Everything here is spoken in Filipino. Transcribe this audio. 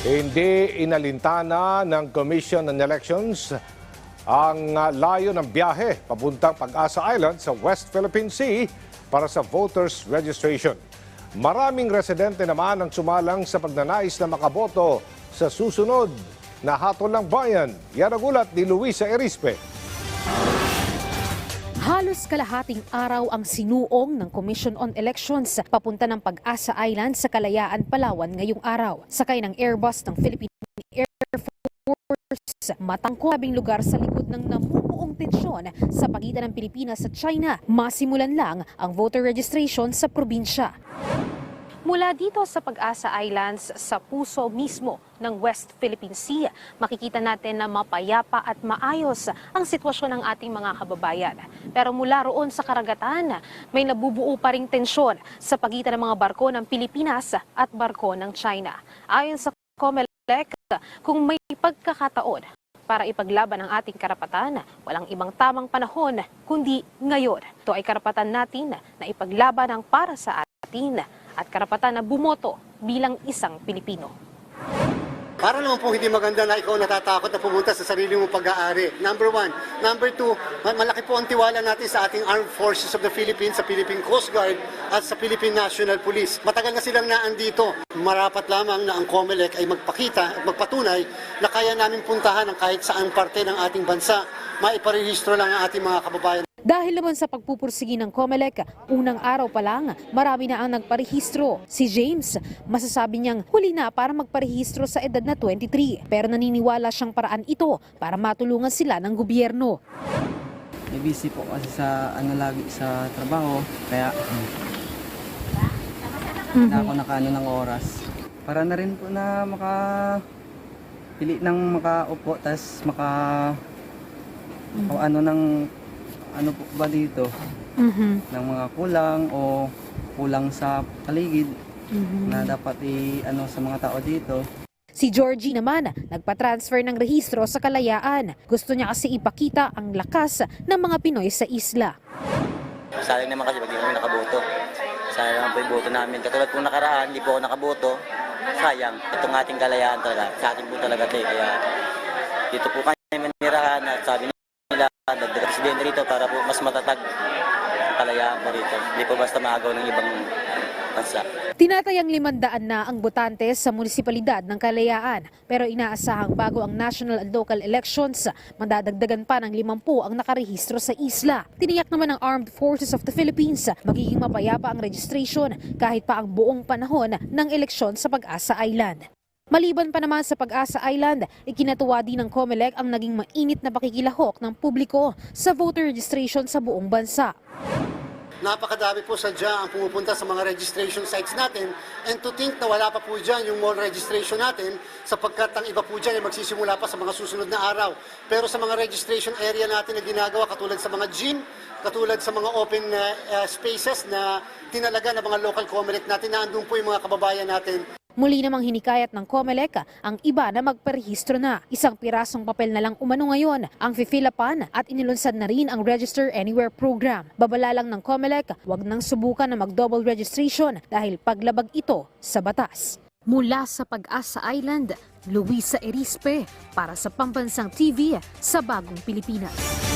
Hindi inalintana ng Commission on Elections ang layo ng biyahe papuntang Pag-asa Island sa West Philippine Sea para sa voters registration. Maraming residente naman ang sumalang sa pagnanais na makaboto sa susunod na hatol ng bayan. Yan ang ulat ni Luisa Erispe. Halos kalahating araw ang sinuong ng Commission on Elections papunta ng Pag-asa Island sa Kalayaan, Palawan ngayong araw. Sakay ng Airbus ng Philippine Air Force, matangkabing lugar sa likod ng namumuong tensyon sa pagitan ng Pilipinas at China. Masimulan lang ang voter registration sa probinsya. Mula dito sa Pag-asa Islands sa puso mismo ng West Philippine Sea, makikita natin na mapayapa at maayos ang sitwasyon ng ating mga kababayan. Pero mula roon sa karagatan, may nabubuo pa ring tensyon sa pagitan ng mga barko ng Pilipinas at barko ng China. Ayon sa COMELEC, kung may pagkakataon para ipaglaban ang ating karapatan, walang ibang tamang panahon kundi ngayon. Ito ay karapatan natin na ipaglaban ang para sa atin at karapatan na bumoto bilang isang Pilipino. Para naman po hindi maganda na ikaw natatakot na pumunta sa sarili mong pag-aari. Number one. Number two, ma- malaki po ang tiwala natin sa ating Armed Forces of the Philippines, sa Philippine Coast Guard at sa Philippine National Police. Matagal na silang naandito. Marapat lamang na ang COMELEC ay magpakita at magpatunay na kaya namin puntahan ang kahit saang parte ng ating bansa. Maiparehistro lang ang ating mga kababayan. Dahil naman sa pagpupursigi ng COMELEC, unang araw pa lang, marami na ang nagparehistro. Si James, masasabi niyang huli na para magparehistro sa edad na 23. Pero naniniwala siyang paraan ito para matulungan sila ng gobyerno. May busy po kasi sa ano lagi sa trabaho. Kaya na ako nakaano ng oras. Para na rin po na maka pili ng makaupo tas maka o ano ng ano po ba dito ng mga kulang o kulang sa paligid na dapat i ano sa mga tao dito. Si Georgie naman, nagpa-transfer ng rehistro sa Kalayaan. Gusto niya kasi ipakita ang lakas ng mga Pinoy sa isla. Sayang naman kasi pag di kami nakaboto. Sayang naman po yung boto namin. Katulad po nakaraan, hindi po ako nakaboto. Sayang. Itong ating kalayaan talaga. Sa atin po talaga ito eh. Kaya dito po kami manirahan at sabi rito para po mas matatag kalayaan po rito. Hindi po basta maagaw ng ibang bansa. Tinatayang limandaan na ang botante sa munisipalidad ng Kalayaan pero inaasahang bago ang national and local elections, madadagdagan pa ng 50 ang nakarehistro sa isla. Tiniyak naman ng Armed Forces of the Philippines magiging mapayapa ang registration kahit pa ang buong panahon ng eleksyon sa Pag-asa Island. Maliban pa naman sa Pag-asa Island, ikinatuwa din ng COMELEC ang naging mainit na pakikilahok ng publiko sa voter registration sa buong bansa. Napakadami po sadya ang pumupunta sa mga registration sites natin and to think na wala pa po dyan yung mall registration natin sapagkat ang iba po dyan ay magsisimula pa sa mga susunod na araw. Pero sa mga registration area natin na ginagawa katulad sa mga gym, katulad sa mga open uh, spaces na tinalaga ng mga local comelec natin na andun po yung mga kababayan natin Muli namang hinikayat ng COMELEC ang iba na magparehistro na. Isang pirasong papel na lang umano ngayon ang fifilapan at inilunsad na rin ang Register Anywhere program. Babala lang ng COMELEC, wag nang subukan na mag-double registration dahil paglabag ito sa batas. Mula sa Pag-asa Island, Luisa Erispe para sa Pambansang TV sa Bagong Pilipinas.